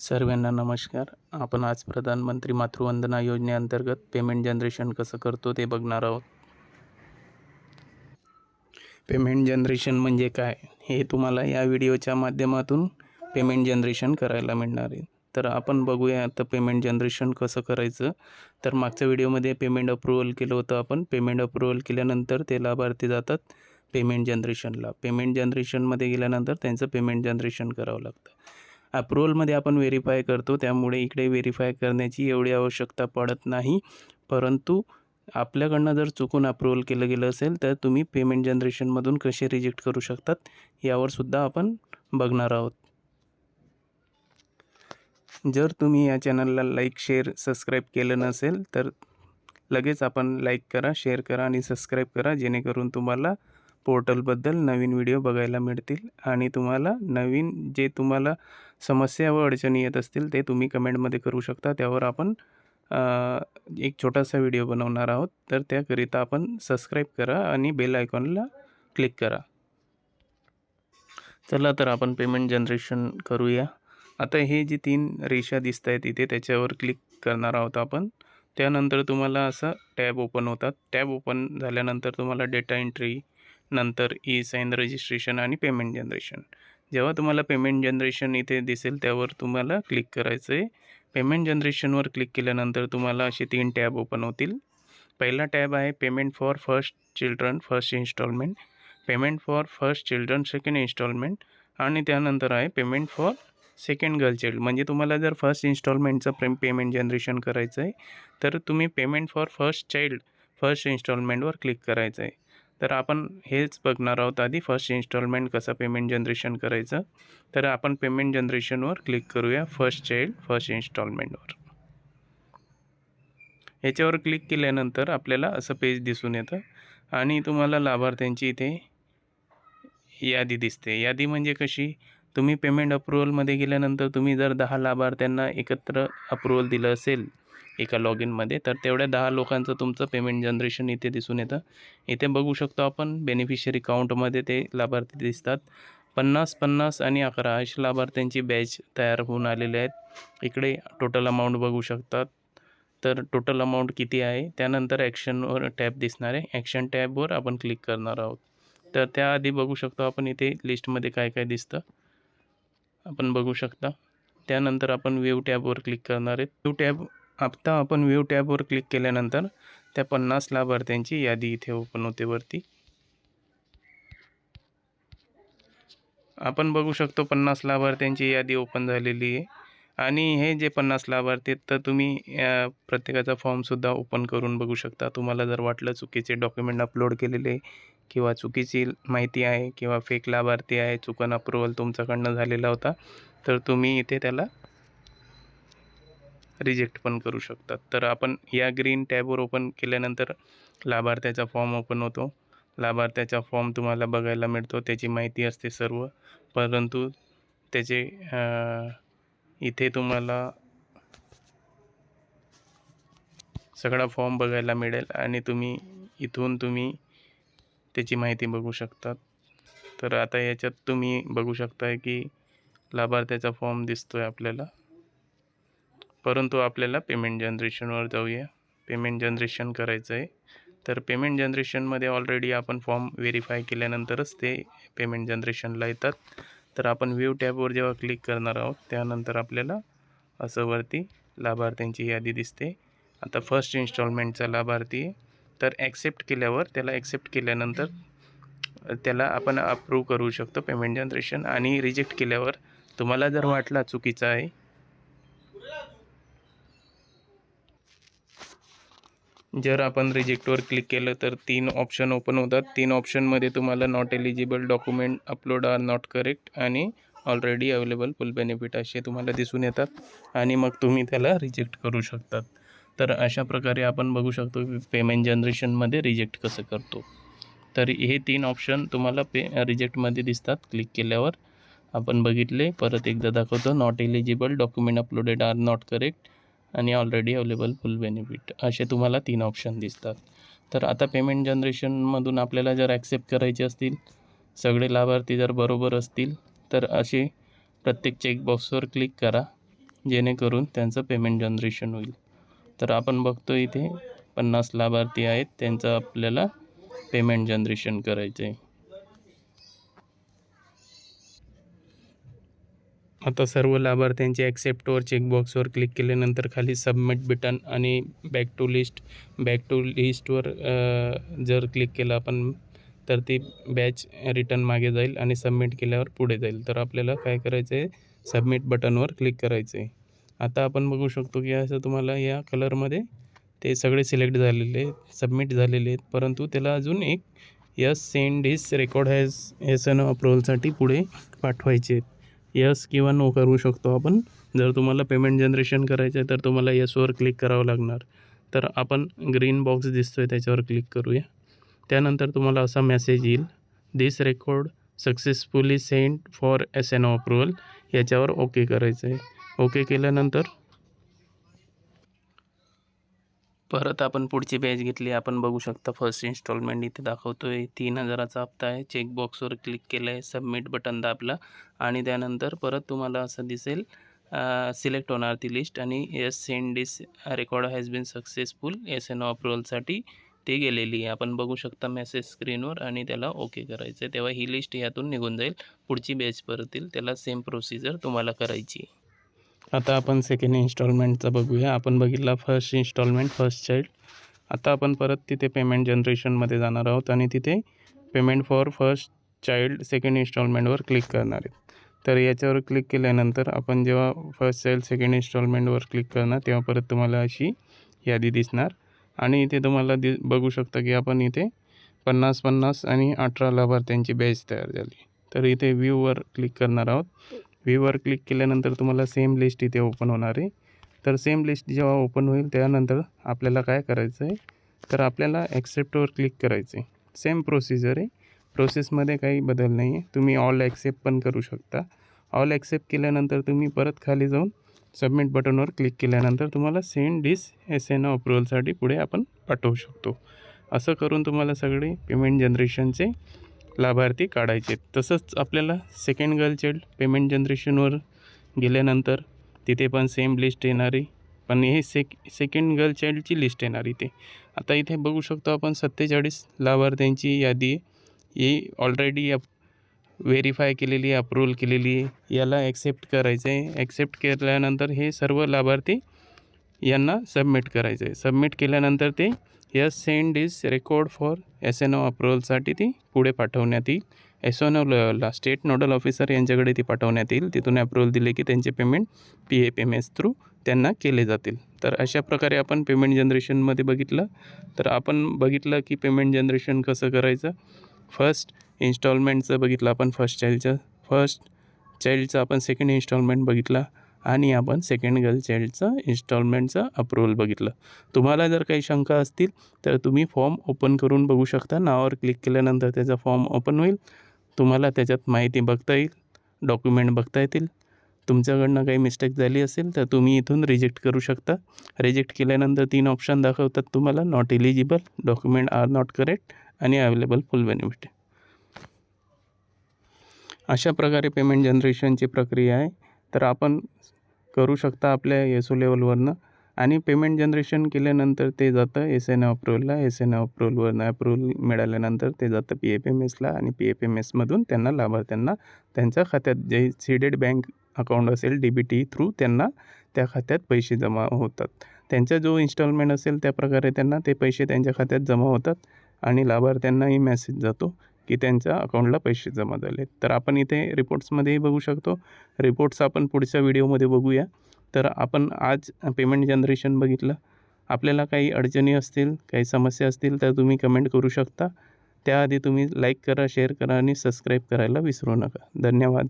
सर्वांना नमस्कार. आपण आज प्रधानमंत्री मातृवंदना योजनेअंतर्गत पेमेंट जनरेशन कसं करतो ते बघणार आहोत. पेमेंट जनरेशन म्हणजे काय? हे तुम्हाला या व्हिडिओच्या माध्यमातून पेमेंट जनरेशन करायला मिळणार आहे. तर आपण बघूया आता पेमेंट जनरेशन कसं करायचं. तर मागच्या व्हिडिओमध्ये पेमेंट अप्रुव्हल केलं होतं आपण. पेमेंट अप्रुव्हल केल्यानंतर ते लाभार्थी जातात पेमेंट जनरेशनला पेमेंट जनरेशनमध्ये गेल्यानंतर त्यांचं पेमेंट जनरेशन करावं लागतं. अप्रुवलमध्ये आपण व्हेरीफाय करतो. त्यामुळे इकडे व्हेरीफाय करण्याची एवढी आवश्यकता पडत नाही. परंतु आपल्याकडनं जर चुकून अप्रुव्हल केलं गेलं असेल तर तुम्ही पेमेंट जनरेशनमधून कसे रिजेक्ट करू शकतात यावर सुद्धा आपण बघणार आहोत. जर तुम्ही या चॅनलला लाईक शेअर सबस्क्राईब केलं नसेल तर लगेच आपण लाईक करा शेअर करा आणि सबस्क्राईब करा जेणेकरून तुम्हाला पोर्टलबद्दल नवीन व्हिडिओ बघायला मिळतील आणि तुम्हाला नवीन जे तुम्हाला समस्या व अडचणी येत असतील ते तुम्ही कमेंटमध्ये करू शकता. त्यावर आपण एक छोटासा व्हिडिओ बनवणार आहोत. तर त्याकरिता आपण सबस्क्राईब करा आणि बेल आयकॉनला क्लिक करा. चला तर आपण पेमेंट जनरेशन करूया. आता हे जी तीन रेषा दिसत आहेत इथे त्याच्यावर क्लिक करणार आहोत आपण. त्यानंतर तुम्हाला असं टॅब ओपन होतात. टॅब ओपन झाल्यानंतर तुम्हाला डेटा एंट्री नंतर ई साईन रजिस्ट्रेशन आणि पेमेंट जनरेशन. जेव्हा तुम्हाला पेमेंट जनरेशन इथे दिसेल त्यावर तुम्हाला क्लिक करायचं आहे. पेमेंट जनरेशनवर क्लिक केल्यानंतर तुम्हाला असे तीन टॅब ओपन होतील. पहिला टॅब आहे payment for first children first installment. Payment for first children second installment. आणि त्यानंतर आहे payment for second girl child म्हणजे तुम्हाला जर फर्स्ट इन्स्टॉलमेंटचं प्रेम पेमेंट जनरेशन करायचं आहे तर तुम्ही payment for first child first इन्स्टॉलमेंटवर click करायचं आहे. तर आपण हेच बघणार आहोत आधी फर्स्ट इन्स्टॉलमेंट कसं पेमेंट जनरेशन करायचं. तर आपण पेमेंट जनरेशनवर क्लिक करूया फर्स्ट चाइल्ड फर्स्ट इन्स्टॉलमेंटवर याच्यावर क्लिक केल्यानंतर आपल्याला असं पेज दिसून येतं. आणि तुम्हाला लाभार्थ्यांची इथे यादी दिसते. यादी म्हणजे कशी? तुम्ही पेमेंट अप्रुव्हलमध्ये गेल्यानंतर तुम्ही जर दहा लाभार्थ्यांना एकत्र अप्रुव्हल दिलं असेल एका लॉग इनमध्ये तर तेवढ्या दहा लोकांचं तुमचं पेमेंट जनरेशन इथे दिसून येतं. इथे बघू शकतो आपण बेनिफिशरी काउंटमध्ये ते लाभार्थी दिसतात. पन्नास पन्नास आणि अकरा अशा लाभार्थ्यांची बॅच तयार होऊन आलेले आहेत. इकडे टोटल अमाऊंट बघू शकतात. तर टोटल अमाऊंट किती आहे? त्यानंतर ॲक्शनवर टॅब दिसणार आहे. ॲक्शन टॅबवर आपण क्लिक करणार आहोत. तर त्याआधी बघू शकतो आपण इथे लिस्टमध्ये काय काय दिसतं. आपण बघू शकता. त्यानंतर आपण वेव टॅबवर क्लिक करणार आहेत. वेव टॅब आता आपण वेव टॅबवर क्लिक केल्यानंतर त्या पन्नास लाभार्थ्यांची यादी इथे ओपन होते वरती. आपण बघू शकतो पन्नास लाभार्थ्यांची यादी ओपन झालेली आहे. आणि हे जे पन्नास लाभार्थी आहेत तर तुम्ही प्रत्येकाचा फॉर्मसुद्धा ओपन करून बघू शकता. तुम्हाला जर वाटलं चुकीचे डॉक्युमेंट अपलोड केलेले किंवा चुकीची माहिती आहे किंवा फेक लाभार्थी आहे चुकून अप्रुव्हल तुमच्याकडनं झालेला होता तर तुम्ही इथे त्याला रिजेक्ट पण करू शकतात. तर आपण या ग्रीन टॅबवर ओपन केल्यानंतर लाभार्थ्याचा फॉर्म ओपन होतो. लाभार्थ्याचा फॉर्म तुम्हाला बघायला मिळतो. त्याची माहिती असते सर्व. परंतु त्याचे इथे तुम्हाला सगळा फॉर्म बघायला मिळेल आणि तुम्ही इथून तुम्ही त्याची माहिती बघू शकतात. तर आता याच्यात तुम्ही बघू शकताय की लाभार्थ्याचा फॉर्म दिसतोय आपल्याला. परंतु आपल्याला पेमेंट जनरेशनवर जाऊया. पेमेंट जनरेशन करायचं आहे तर पेमेंट जनरेशनमध्ये ऑलरेडी आपण फॉर्म व्हेरीफाय केल्यानंतरच ते पेमेंट जनरेशनला येतात. तर आपण व्ह्यू टॅबवर जेव्हा क्लिक करणार आहोत त्यानंतर आपल्याला असं वरती लाभार्थ्यांची यादी दिसते. आता फर्स्ट इन्स्टॉलमेंटचा लाभार्थी आहे. तर ॲक्सेप्ट केल्यावर त्याला ॲक्सेप्ट केल्यानंतर त्याला आपण अप्रूव्ह करू शकतो पेमेंट जनरेशन आणि रिजेक्ट केल्यावर तुम्हाला जर वाटला चुकीचा आहे. जर आपण रिजेक्टवर क्लिक केलं तर तीन ऑप्शन ओपन होतात. तीन ऑप्शनमध्ये तुम्हाला not eligible document upload are not correct आणि ऑलरेडी अवेलेबल फुल बेनिफिट असे तुम्हाला दिसून येतात आणि मग तुम्ही त्याला रिजेक्ट करू शकतात. तर अशा प्रकारे आपण बघू शकतो की पेमेंट जनरेशनमध्ये रिजेक्ट कसं करतो. तर हे तीन ऑप्शन तुम्हाला पे रिजेक्टमध्ये दिसतात. क्लिक केल्यावर आपण बघितले. परत एकदा दाखवतो. Not eligible document uploaded are not correct आणि ऑलरेडी अवेलेबल फुल बेनिफिट असे तुम्हाला तीन ऑप्शन दिसतात. तर आता पेमेंट जनरेशनमधून आपल्याला जर ॲक्सेप्ट करायचे असतील सगळे लाभार्थी जर बरोबर असतील तर असे प्रत्येक चेकबॉक्सवर क्लिक करा. जेणेकरून त्यांचं पेमेंट जनरेशन होईल. तर आपण बघतो इथे पन्नास लाभार्थी आहेत. त्यांचं आपल्याला पेमेंट जनरेशन करायचं आहे आता सर्व लाभार्थ्यांचे ॲक्सेप्टवर चेकबॉक्सवर क्लिक केल्यानंतर खाली सबमिट बटन आणि back to list back to लिस्टवर जर क्लिक केलं आपण तर ती बॅच रिटर्न मागे जाईल आणि सबमिट केल्यावर पुढे जाईल. तर आपल्याला काय करायचं आहे सबमिट बटनवर क्लिक करायचं आहे आता आपण बघू शकतो की असं तुम्हाला या कलरमध्ये ते सगळे सिलेक्ट झालेले आहेत सबमिट झालेले आहेत. परंतु त्याला अजून एक yes send his record has S N अप्रुव्हलसाठी पुढे पाठवायचे आहेत. यस किंवा नो करू शकतो आपण. जर तुम्हाला पेमेंट जनरेशन करायचं आहे तर तुम्हाला यसवर क्लिक करावं लागणार. तर आपण ग्रीन बॉक्स दिसतो आहे त्याच्यावर क्लिक करूया. त्यानंतर तुम्हाला असा मेसेज येईल this record successfully send for S N approval याच्यावर ओके करायचं आहे ओके केल्यानंतर? परत आपण पुढची बॅच घेतली. आपण बघू शकता फर्स्ट इन्स्टॉलमेंट इथे दाखवतो आहे तीन हजाराचा हप्ता आहे. चेकबॉक्सवर क्लिक केलं आहे सबमिट बटन दाबला. आणि त्यानंतर परत तुम्हाला असं दिसेल सिलेक्ट होणार ती लिस्ट आणि yes send this record has been successful S N अप्रुव्हलसाठी ती गेलेली आहे. आपण बघू शकता मेसेज स्क्रीनवर आणि त्याला ओके करायचं आहे तेव्हा ही लिस्ट यातून निघून जाईल. पुढची बॅच परतील त्याला सेम प्रोसिजर तुम्हाला करायची आता आपण सेकंड इन्स्टॉलमेंटचा बघूया. आपण बघितला फर्स्ट इन्स्टॉलमेंट फर्स्ट चाइल्ड आता आपण परत तिथे पेमेंट जनरेशनमध्ये जाणार आहोत आणि तिथे payment for first child second इन्स्टॉलमेंटवर click करणार आहेत. तर याच्यावर क्लिक केल्यानंतर आपण जेव्हा फर्स्ट चाइल्ड सेकंड इन्स्टॉलमेंटवर क्लिक करणार तेव्हा परत तुम्हाला अशी यादी दिसणार. आणि इथे तुम्हाला दि बघू शकता की आपण इथे पन्नास पन्नास आणि अठरा लाभार्थ्यांची बॅच तयार झाली. तर इथे व्ह्यूवर क्लिक करणार आहोत. व्ह्यूवर क्लिक केल्यानंतर तुम्हाला सेम लिस्ट इथे ओपन होणार आहे. तर सेम लिस्ट जेव्हा ओपन होईल त्यानंतर आपल्याला काय करायचं आहे? तर आपल्याला ॲक्सेप्टवर क्लिक करायचं आहे. सेम प्रोसिजर आहे. प्रोसेसमध्ये काही बदल नाही आहे. तुम्ही ऑल ॲक्सेप्ट पण करू शकता. ऑल ॲक्सेप्ट केल्यानंतर तुम्ही परत खाली जाऊन सबमिट बटनवर क्लिक केल्यानंतर तुम्हाला सेंड डिस एस एन अप्रुव्हलसाठी पुढे आपण पाठवू शकतो. असं करून तुम्हाला सगळे पेमेंट जनरेशनचे लाभार्थी काढायचे. तसंच आपल्याला सेकंड गर्ल चाइल्ड पेमेंट जनरेशनवर गेल्यानंतर तिथे पण सेम लिस्ट येणार. आहे पण हे सेक सेकंड गर्ल चाइल्डची लिस्ट येणार इथे. आता इथे बघू शकतो आपण सत्तेचाळीस लाभार्थ्यांची यादी ही ऑलरेडी अप व्हेरीफाय केलेली आहे अप्रूव्हल केलेली आहे. याला ॲक्सेप्ट करायचं आहे ॲक्सेप्ट केल्यानंतर हे सर्व लाभार्थी यांना सबमिट करायचं आहे सबमिट केल्यानंतर ते yes send is record for S N O अप्रुव्हलसाठी ती पुढे पाठवण्यात येईल. एस एन ओ लेवलला स्टेट नोडल ऑफिसर यांच्याकडे ती पाठवण्यात येईल. तिथून अप्रुव्हल दिले की त्यांचे payment P A M S through त्यांना केले जातील. तर अशा प्रकारे आपण पेमेंट जनरेशनमध्ये बघितलं. तर आपण बघितलं की पेमेंट जनरेशन कसं करायचं? फर्स्ट इन्स्टॉलमेंटचं बघितलं आपण फर्स्ट चाइल्डचं फर्स्ट चाइल्डचं आपण सेकंड इन्स्टॉलमेंट बघितला. आणि आपण सेकंड गर्ल चाइल्डचं इन्स्टॉलमेंटचं अप्रुव्हल बघितलं. तुम्हाला जर काही शंका असतील तर तुम्ही फॉर्म ओपन करून बघू शकता. नावावर क्लिक केल्यानंतर त्याचा फॉर्म ओपन होईल. तुम्हाला त्याच्यात माहिती बघता येईल डॉक्युमेंट बघता येतील. तुमच्याकडनं काही मिस्टेक झाली असेल तर तुम्ही इथून रिजेक्ट करू शकता. रिजेक्ट केल्यानंतर तीन ऑप्शन दाखवतात तुम्हाला. Not eligible document are not correct आणि अवेलेबल फुल बेनिफिट अशा प्रकारे पेमेंट जनरेशनची प्रक्रिया आहे. तर आपण करू शकता आपल्या एस ओ लेवलवरनं आणि पेमेंट जनरेशन केल्यानंतर ते जातं एस एन अप्रुव्हलला. एस एन अप्रुव्हलवरनं अप्रुव्हल मिळाल्यानंतर ते जातं पी एफ एम एसला आणि पी एफ एम एसमधून त्यांना लाभार्थ्यांना त्यांच्या खात्यात जे सीडेड बँक अकाउंट असेल डी बी टी थ्रू त्यांना त्या खात्यात पैसे जमा होतात. त्यांचा जो इन्स्टॉलमेंट असेल त्या प्रकारे त्यांना ते पैसे त्यांच्या खात्यात जमा होतात आणि लाभार्थ्यांनाही मेसेज जातो. की त्यांच्या अकाउंटला पैसे जमा झाले तर आपण इथे रिपोर्ट्समध्येही बघू शकतो. रिपोर्ट्स आपण पुढच्या व्हिडिओमध्ये बघूया. तर आपण आज पेमेंट जनरेशन बघितलं. आपल्याला काही अडचणी असतील काही समस्या असतील तर तुम्ही कमेंट करू शकता. त्याआधी तुम्ही लाईक करा शेअर करा आणि सबस्क्राईब करायला विसरू नका. धन्यवाद.